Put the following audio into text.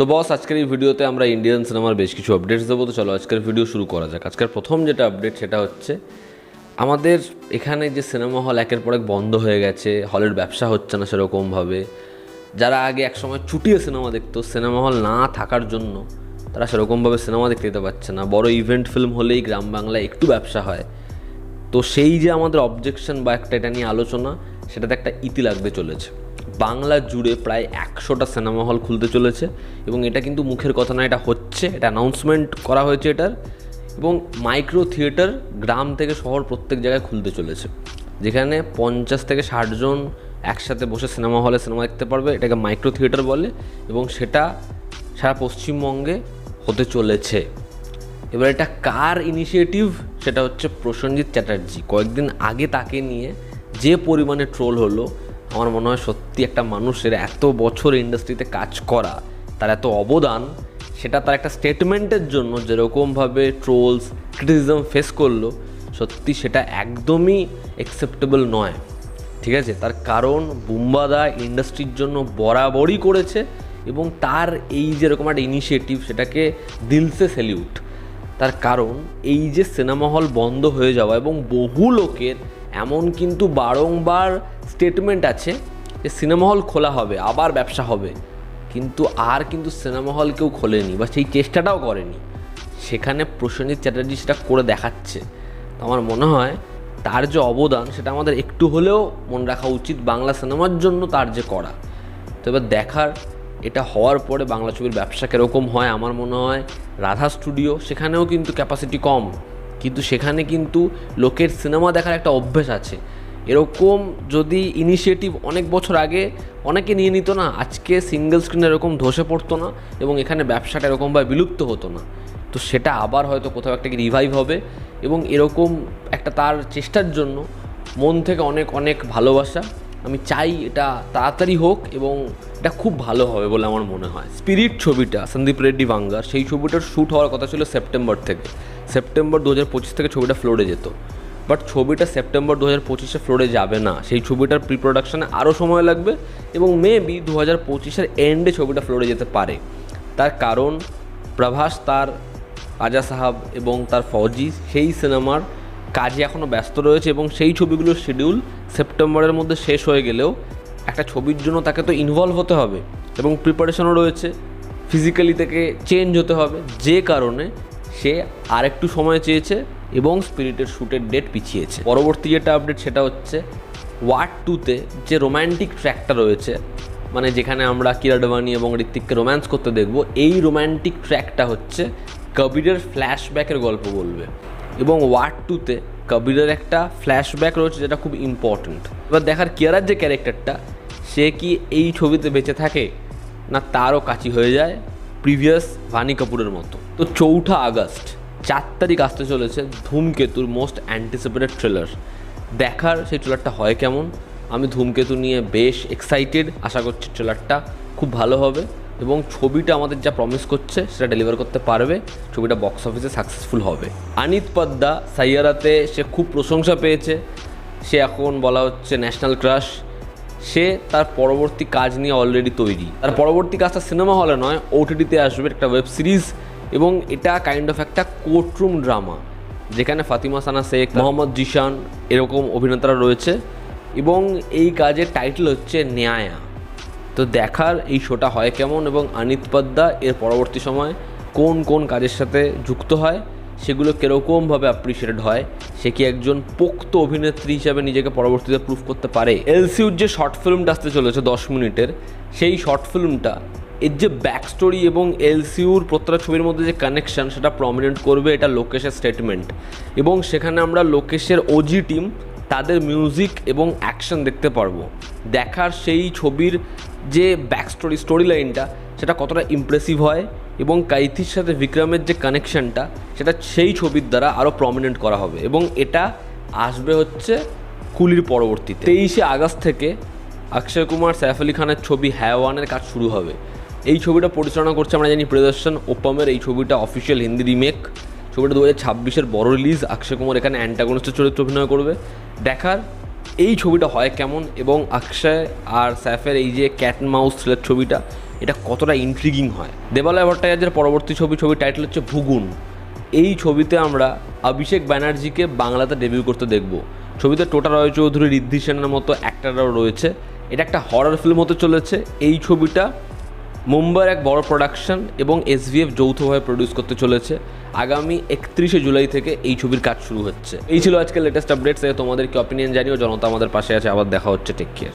তো বস, আজকের এই ভিডিওতে আমরা ইন্ডিয়ান সিনেমার বেশ কিছু আপডেটস দেবো। তো চলো, আজকের ভিডিও শুরু করা যাক। আজকের প্রথম যেটা আপডেট সেটা হচ্ছে আমাদের এখানে যে সিনেমা হল একের পর এক বন্ধ হয়ে গেছে হলের ব্যবসা হচ্ছে না সেরকমভাবে। যারা আগে একসময় ছুটিয়ে সিনেমা দেখতো সিনেমা হল না থাকার জন্য তারা সেরকমভাবে সিনেমা দেখতে যেতে পারছে না। বড় ইভেন্ট ফিল্ম হলেই গ্রাম বাংলায় একটু ব্যবসা হয়। তো সেই যে আমাদের অবজেকশন বা একটা এটা নিয়ে আলোচনা, সেটাতে একটা ইতি লাগতে চলেছে। বাংলা জুড়ে প্রায় একশোটা সিনেমা হল খুলতে চলেছে এবং এটা কিন্তু মুখের কথা না, এটা হচ্ছে, এটা অ্যানাউন্সমেন্ট করা হয়েছে এটার এবং মাইক্রো থিয়েটার গ্রাম থেকে শহর প্রত্যেক জায়গায় খুলতে চলেছে। যেখানে পঞ্চাশ থেকে ষাটজন একসাথে বসে সিনেমা হলে সিনেমা দেখতে পারবে, এটাকে মাইক্রো থিয়েটার বলে এবং সেটা সারা পশ্চিমবঙ্গে হতে চলেছে। এবার এটা কার ইনিশিয়েটিভ সেটা হচ্ছে প্রসেনজিৎ চ্যাটার্জি। কয়েকদিন আগে তাকে নিয়ে যে পরিমাণে ট্রোল হলো আমার মনে হয় সত্যি একটা মানুষের এত বছর ইন্ডাস্ট্রিতে কাজ করা, তার এত অবদান, সেটা তার একটা স্টেটমেন্টের জন্য যেরকমভাবে ট্রোলস ক্রিটিসিজম ফেস করল, সত্যি সেটা একদমই অ্যাকসেপ্টেবল নয়। ঠিক আছে? তার কারণ বুম্বাদা ইন্ডাস্ট্রির জন্য বরাবরই করেছে এবং তার এই যেরকম একটা ইনিশিয়েটিভ সেটাকে দিলসে সেলিউট তার কারণ এই যে সিনেমা হল বন্ধ হয়ে যাওয়া এবং বহু লোকের এমন কিন্তু বারংবার স্টেটমেন্ট আছে যে সিনেমা হল খোলা হবে, আবার ব্যবসা হবে। কিন্তু আর কিন্তু সিনেমা হল কেউ খোলেনি বা সেই চেষ্টাটাও করেনি। সেখানে প্রসেনজিৎ চ্যাটার্জি সেটা করে দেখাচ্ছে। তো আমার মনে হয় তার যে অবদান সেটা আমাদের একটু হলেও মনে রাখা উচিত বাংলা সিনেমার জন্য তার যে করা। তো এবার দেখার, এটা হওয়ার পরে বাংলা ছবির ব্যবসা কীরকম হয়, আমার মনে হয় রাধা স্টুডিও সেখানেও কিন্তু ক্যাপাসিটি কম। কিন্তু সেখানে কিন্তু লোকের সিনেমা দেখার একটা অভ্যেস আছে। এরকম যদি ইনিশিয়েটিভ অনেক বছর আগে অনেকে নিয়ে নিত না, আজকে সিঙ্গেল স্ক্রিন এরকম ধসে পড়তো না এবং এখানে ব্যবসাটা এরকমভাবে বিলুপ্ত হতো না। তো সেটা আবার হয়তো কোথাও একটা রিভাইভ হবে এবং এরকম একটা তার চেষ্টার জন্য মন থেকে অনেক অনেক ভালোবাসা। আমি চাই এটা তাড়াতাড়ি হোক এবং এটা খুব ভালো হবে বলে আমার মনে হয়। স্পিরিট ছবিটা, সন্দীপ রেড্ডি বাঙ্গার সেই ছবিটার শ্যুট হওয়ার কথা ছিল সেপ্টেম্বর থেকে। সেপ্টেম্বর দু হাজার পঁচিশ থেকে ছবিটা ফ্লোরে যেত। বাট ছবিটা সেপ্টেম্বর দু হাজার পঁচিশে ফ্লোরে যাবে না। সেই ছবিটার প্রি প্রোডাকশানে আরও সময় লাগবে এবং মেবি দু হাজার পঁচিশের এন্ডে ছবিটা ফ্লোরে যেতে পারে। তার কারণ, প্রভাস, তার রাজা সাহাব এবং তার ফৌজি, সেই সিনেমার কাজে এখনও ব্যস্ত রয়েছে এবং সেই ছবিগুলোর শিডিউল সেপ্টেম্বরের মধ্যে শেষ হয়ে গেলেও একটা ছবির জন্য তাকে তো ইনভলভ হতে হবে এবং প্রিপারেশনও রয়েছে। ফিজিক্যালি থেকে চেঞ্জ হতে হবে। যে কারণে সে আরেকটু সময় চেয়েছে এবং স্পিরিটের শ্যুটের ডেট পিছিয়েছে। পরবর্তী যেটা আপডেট সেটা হচ্ছে ওয়ার্ড টুতে যে রোম্যান্টিক ট্র্যাকটা রয়েছে মানে যেখানে আমরা কিরা ডোভানি এবং ঋত্বিককে রোম্যান্স করতে দেখব, এই রোম্যান্টিক ট্র্যাকটা হচ্ছে কবিরের ফ্ল্যাশব্যাকের গল্প বলবে। এবং ওয়ার্ড টুতে কবিরের একটা ফ্ল্যাশব্যাক রয়েছে যেটা খুব ইম্পর্ট্যান্ট এবার দেখার কিয়ারার যে ক্যারেক্টারটা সে কি এই ছবিতে বেঁচে থাকে, না তারও কাছি হয়ে যায়? প্রিভিয়াস ভানি কাপুরের মতো। তো চৌঠা আগস্ট, চার তারিখ আসতে চলেছে ধূমকেতুর মোস্ট অ্যান্টিসিপেটেড ট্রেলার দেখার সেই ট্রেলারটা হয় কেমন? আমি ধূমকেতু নিয়ে বেশ এক্সাইটেড আশা করছি ট্রেলারটা খুব ভালো হবে এবং ছবিটা আমাদের যা প্রমিস করছে সেটা ডেলিভার করতে পারবে, ছবিটা বক্স অফিসে সাকসেসফুল হবে। আনিত পদ্দা সাইয়ারাতে সে খুব প্রশংসা পেয়েছে, সে এখন বলা হচ্ছে ন্যাশনাল ক্রাশ সে তার পরবর্তী কাজ নিয়ে অলরেডি তৈরি। তার পরবর্তী কাজটা সিনেমা হলে নয় ওটিটিতে আসবে একটা ওয়েব সিরিজ এবং এটা কাইন্ড অফ একটা কোর্টরুম ড্রামা যেখানে ফাতিমা সানা, শেখ, মোহাম্মদ জিশান এরকম অভিনেতারা রয়েছে এবং এই কাজের টাইটেল হচ্ছে ন্যায়া। তো দেখার এই শোটা হয় কেমন এবং আনিত পদ্দা এর পরবর্তী সময় কোন কোন কাজের সাথে যুক্ত হয় সেগুলো কীরকমভাবে অ্যাপ্রিসিয়েটেড হয়, সে কি একজন পোক্ত অভিনেত্রী হিসাবে নিজেকে পরবর্তীতে প্রুফ করতে পারে? এলসিউর যে শর্ট ফিল্মটা আসতে চলেছে দশ মিনিটের, সেই শর্ট ফিল্মটা এর যে ব্যাক স্টোরি এবং এলসিউর প্রত্যেকটা ছবির মধ্যে যে কানেকশন সেটা প্রমিনেন্ট করবে এটা লোকেশের স্টেটমেন্ট এবং সেখানে আমরা লোকেশের ওজি টিম তাদের মিউজিক এবং অ্যাকশন দেখতে পারব। দেখার সেই ছবির যে ব্যাক স্টোরি স্টোরি লাইনটা সেটা কতটা ইমপ্রেসিভ হয় এবং কাইথির সাথে বিক্রমের যে কানেকশনটা, সেটা সেই ছবির দ্বারা আরও প্রমিনেন্ট করা হবে এবং এটা আসবে হচ্ছে কুলির পরবর্তীতে। তেইশে আগস্ট থেকে অক্ষয় কুমার, সাইফ আলী খানের ছবি হ্যাওয়ানের কাজ শুরু হবে। এই ছবিটা পরিচালনা করছে আমরা জানি প্রিয়দর্শন ওপামের, এই ছবিটা অফিসিয়াল হিন্দি রিমেক ছবিটা দু হাজার ছাব্বিশের বড় রিলিজ অক্ষয় কুমার এখানে অ্যান্টাগনিস্টের চরিত্র অভিনয় করবে। দেখার এই ছবিটা হয় কেমন এবং অক্ষয় আর স্যাফের এই যে ক্যাট মাউস থ্রিলার ছবিটা এটা কতটা ইন্ট্রিগিং হয়। দেবালয় ভট্টাচার্যের পরবর্তী ছবি ছবি টাইটেল হচ্ছে ভুগুন এই ছবিতে আমরা অভিষেক ব্যানার্জিকে বাংলাতে ডেবিউ করতে দেখব। ছবিতে টোটা রয় চৌধুরী ঋদ্ধি সেনের মতো অ্যাক্টাররাও রয়েছে। এটা একটা হরার ফিল্ম হতে চলেছে। এই ছবিটা মুম্বাইয়ের এক বড় প্রোডাকশন এবং এসভিএফ যৌথভাবে প্রডিউস করতে চলেছে। আগামী একত্রিশে জুলাই থেকে এই ছবির কাজ শুরু হচ্ছে। এই ছিল আজকে লেটেস্ট আপডেটস তোমাদের কি অপিনিয়ন জানিও? জনতা আমাদের পাশে আছে। আবার দেখা হচ্ছে। Take care